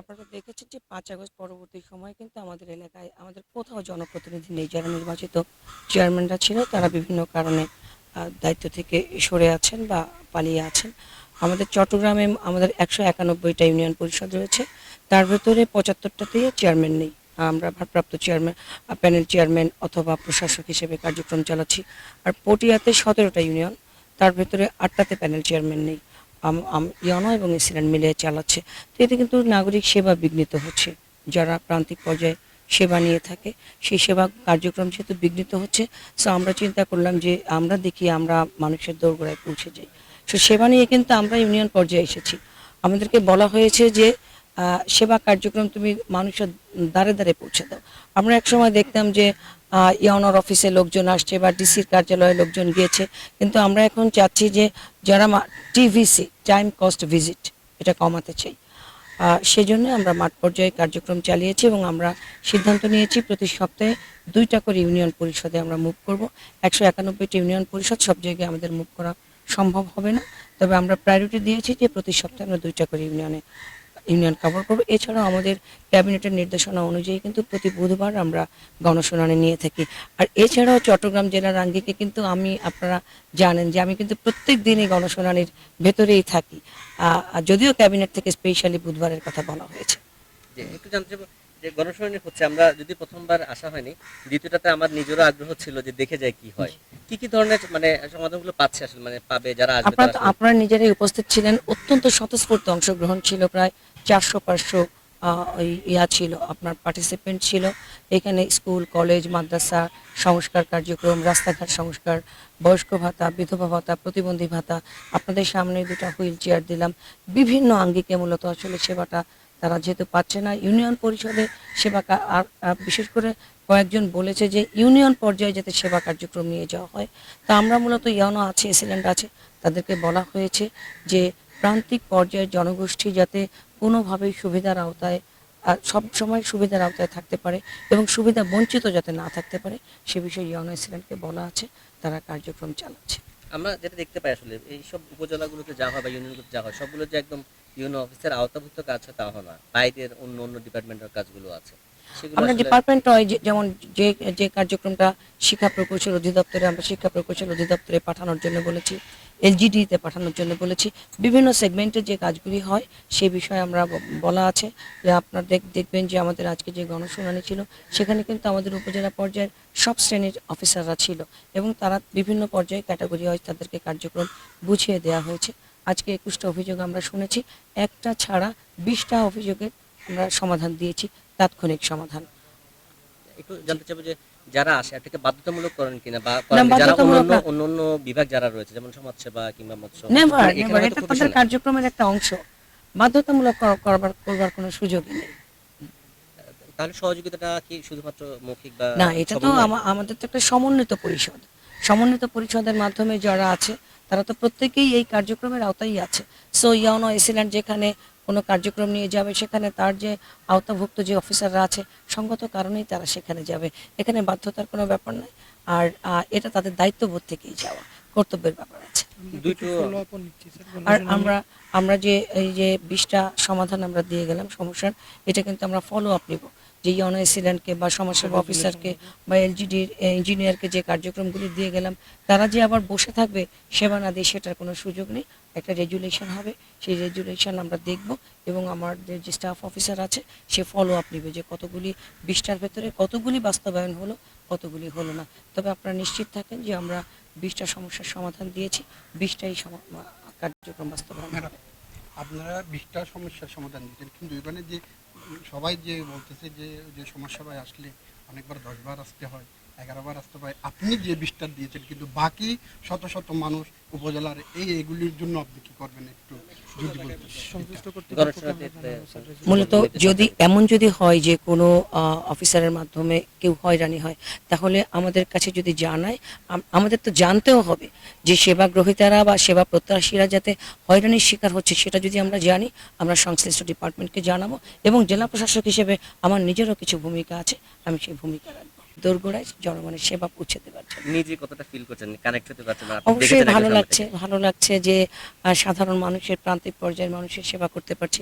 আপনারা দেখেছেন যে পাঁচ আগস্ট পরবর্তী সময় কিন্তু আমাদের এলাকায় আমাদের কোথাও জনপ্রতিনিধি নেই, যারা নির্বাচিত চেয়ারম্যানরা ছিল, তারা বিভিন্ন কারণে দায়িত্ব থেকে সরে আছেন বা পালিয়ে আছেন। আমাদের চট্টগ্রামে আমাদের একশো একানব্বইটা ইউনিয়ন পরিষদ রয়েছে। তার ভেতরে পঁচাত্তরটাতেই চেয়ারম্যান নেই। আমরা ভারপ্রাপ্ত চেয়ারম্যান প্যানেল চেয়ারম্যান অথবা প্রশাসক হিসেবে কার্যক্রম চালাচ্ছি। আর পটিয়াতে সতেরোটা ইউনিয়ন, তার ভেতরে আটটাতে প্যানেল চেয়ারম্যান নেই। ইয়নো এবং এসিল্যান্ড মিলে চালাচ্ছে। তো এতে কিন্তু নাগরিক সেবা বিঘ্নিত হচ্ছে। যারা প্রান্তিক পর্যায়ে সেবা নিয়ে থাকে, সেই সেবা কার্যক্রম যেহেতু বিঘ্নিত হচ্ছে সো আমরা চিন্তা করলাম যে আমরা দেখি আমরা মানুষের দোরগোড়ায় পৌঁছে যাই। সো সেবা নিয়ে কিন্তু আমরা ইউনিয়ন পর্যায়ে এসেছি। আমাদেরকে বলা হয়েছে যে সেবা কার্যক্রম তুমি মানুষের দ্বারে দ্বারে পৌঁছে দাও। আমরা একসময় দেখতাম যে ইয়নর অফিসে লোকজন আসছে বা ডিসির কার্যালয়ে লোকজন গিয়েছে। কিন্তু আমরা এখন চাচ্ছি যে, যারা টিভিসি টাইম কস্ট ভিজিট এটা কমাতে চাই। সেজন্য আমরা মাঠ পর্যায়ে কার্যক্রম চালিয়েছি এবং আমরা সিদ্ধান্ত নিয়েছি প্রতি সপ্তাহে দুইটা করে ইউনিয়ন পরিষদে আমরা মুভ করব। একশো একানব্বইটি ইউনিয়ন পরিষদ সব জায়গায় আমাদের মুভ করা সম্ভব হবে না। তবে আমরা প্রায়োরিটি দিয়েছি যে প্রতি সপ্তাহে আমরা দুইটা করে ইউনিয়নে ইউনিয়ন কভার করব এছাড়াও আমাদের ক্যাবিনেটের নির্দেশনা অনুযায়ী কিন্তু প্রতি বুধবার আমরা গণশুনানি নিয়ে থাকি। আর এছাড়াও চট্টগ্রাম জেলার আঙ্গিকে কিন্তু আমি আপনারা জানেন যে আমি কিন্তু প্রত্যেক দিনই গণশুনানির ভেতরেই থাকি। যদিও ক্যাবিনেট থেকে স্পেশালি বুধবারের কথা বলা হয়েছে। যে একটু জানতে যে গণশুনানি হচ্ছে আমরা যদি প্রথমবার আসা হয়নি দ্বিতীয়টাতে আমার নিজেরও আগ্রহ ছিল যে দেখে যায় কি হয়। কি কি ধরনের মানে সমাধানগুলো পাচ্ছে আসলে মানে পাবে যারা আসবে? আপনারা নিজেরাই উপস্থিত ছিলেন অত্যন্ত স্বতঃস্ফূর্ত অংশগ্রহণ ছিল প্রায় চারশো পাঁচশো ইয়া ছিল, আপনার পার্টিসিপেন্ট ছিল। এখানে স্কুল, কলেজ, মাদ্রাসা, সংস্কার কার্যক্রম, রাস্তাঘাট সংস্কার, বয়স্ক ভাতা, বিধবা ভাতা, প্রতিবন্ধী ভাতা, আপনাদের সামনে দুটা হুইল চেয়ার দিলাম। বিভিন্ন আঙ্গিকে মূলত আসলে সেবাটা তারা যেহেতু পাচ্ছে না, ইউনিয়ন পরিষদে সেবা আর বিশেষ করে কয়েকজন বলেছে যে ইউনিয়ন পর্যায়ে যাতে সেবা কার্যক্রম নিয়ে যাওয়া হয়। তা আমরা মূলত ইয়ানো আছে এসিল্যান্ড আছে, তাদেরকে বলা হয়েছে যে প্রান্তিক পর্যায়ের জনগোষ্ঠী যাতে কোনোভাবেই সুবিধার আওতায় সব সময় সুবিধার আওতায় থাকতে পারে এবং সুবিধা বঞ্চিত যাতে না থাকতে পারে সে বিষয়ে ইয়ানো এসিল্যান্ডকে বলা আছে তারা কার্যক্রম চালাচ্ছে। আমরা যেটা দেখতে পাই আসলে এই সব উপজেলাগুলোতে যা হয় বা ইউনিয়নগুলোতে যা হয় সবগুলো যে একদম ইউনিয়ন অফিসের আওতাভুক্ত কাজ হয় তা হয় না। বাইরের অন্য অন্য ডিপার্টমেন্টের কাজগুলো আছে। আমরা ডিপার্টমেন্ট হয় যেমন যে যে কার্যক্রমটা শিক্ষা প্রকৌশল অধিদপ্তরে আমরা শিক্ষা প্রকৌশল অধিদপ্তরে পাঠানোর জন্য বলেছি এলজিডিতে পাঠানোর জন্য বলেছি। বিভিন্ন সেগমেন্টে যে কাজগুলি হয়, সে বিষয়ে আমরা বলা আছে। যে আপনার দেখ, দেখবেন যে আমাদের আজকে যে গণশুনানি ছিল, সেখানে কিন্তু আমাদের উপজেলা পর্যায়ের সব শ্রেণির অফিসাররা ছিল এবং তারা বিভিন্ন পর্যায়ে ক্যাটাগরি হয় তাদেরকে কার্যক্রম বুঝিয়ে দেওয়া হয়েছে। আজকে একুশটা অভিযোগ আমরা শুনেছি। একটা ছাড়া বিশটা অভিযোগের আমরা সমাধান দিয়েছি, তাৎক্ষণিক সমাধান। একটু জানতে চাইব যে যারা আসে এটাকে বাধ্যতামূলক করেন কিনা বা করেন যারা বাধ্যতামূলক অন্যান্য না। অন্যান্য বিভাগ যারা রয়েছে যেমন সমাজসেবা কিংবা মৎস্য নেভার এখানে নেভার হয়তো এটা তাদের। কার্যক্রমের একটা অংশ বাধ্যতামূলক কর- করবার করবার কোনো সুযোগ নেই তাহলে সহযোগিতাটা কি শুধুমাত্র মৌখিক বা না এটা তো সমন্বয়? আমা- আমাদের তো একটা সমন্বিত পরিষদ সমন্বিত পরিষদের মাধ্যমে যারা আছে তারা তো প্রত্যেকেই এই কার্যক্রমের আওতায় আছে। সো ইয়ানো এসিল্যান্ড যেখানে কোনো কার্যক্রম নিয়ে যাবে সেখানে তার যে আওতাভুক্ত যে অফিসাররা আছে সঙ্গত কারণেই তারা সেখানে যাবে। এখানে বাধ্যতার কোনো ব্যাপার নাই। আর এটা তাদের দায়িত্ববোধ থেকেই যাওয়া। কর্তব্যের ব্যাপার আছে। আর আমরা আমরা যে এই যে বিশটা সমাধান আমরা দিয়ে গেলাম সমস্যার এটা কিন্তু আমরা ফলো আপ নিব। যে ইয়নো এসিল্যান্ডকে বা সমাজসেবা অফিসারকে বা এলজিডির ইঞ্জিনিয়ারকে যে কার্যক্রমগুলি দিয়ে গেলাম তারা যে আবার বসে থাকবে সেবা না দিয়ে সেটার কোনো সুযোগ নেই। একটা রেজুলেশন হবে। সেই রেজুলেশন আমরা দেখব এবং আমাদের যে স্টাফ অফিসার আছে সে ফলো আপ নিবে যে কতগুলি বিশটার ভেতরে কতগুলি বাস্তবায়ন হলো কতগুলি হলো না। তবে আপনারা নিশ্চিত থাকেন যে আমরা বিশটা সমস্যার সমাধান দিয়েছি বিশটাই কার্যক্রম বাস্তবায়ন হবে। আপনারা বিশটা সমস্যার সমাধান দিচ্ছেন কিন্তু এখানে যে সবাই যে বলতেছে যে যে সমস্যায় আসলে অনেকবার দশবার আসতে হয়। এগারোবার আসতে হয় আপনি যে বিশটা দিয়েছেন কিন্তু বাকি শত শত মানুষ উপজেলার এই এগুলির জন্য আপনি কি করবেন একটু যদি মূলত যদি এমন যদি হয় যে কোনো অফিসারের মাধ্যমে কেউ হয়রানি হয় তাহলে আমাদের কাছে যদি জানায় আমাদের তো জানতেও হবে যে সেবা গ্রহীতারা বা সেবা প্রত্যাশীরা যাতে হয়রানির শিকার হচ্ছে সেটা যদি আমরা জানি আমরা সংশ্লিষ্ট ডিপার্টমেন্টকে জানাব এবং জেলা প্রশাসক হিসেবে আমার নিজেরও কিছু ভূমিকা আছে আমি সেই ভূমিকা রাখব। দোরগোড়ায় জনগণের সেবা পৌঁছে দেওয়ার জন্য। নিজে কতটা ফিল করছেন? কানেক্ট হতে পারছেন অবশ্যই ভালো লাগছে ভালো লাগছে যে সাধারণ মানুষের প্রান্তিক পর্যায়ের মানুষের সেবা করতে পারছি।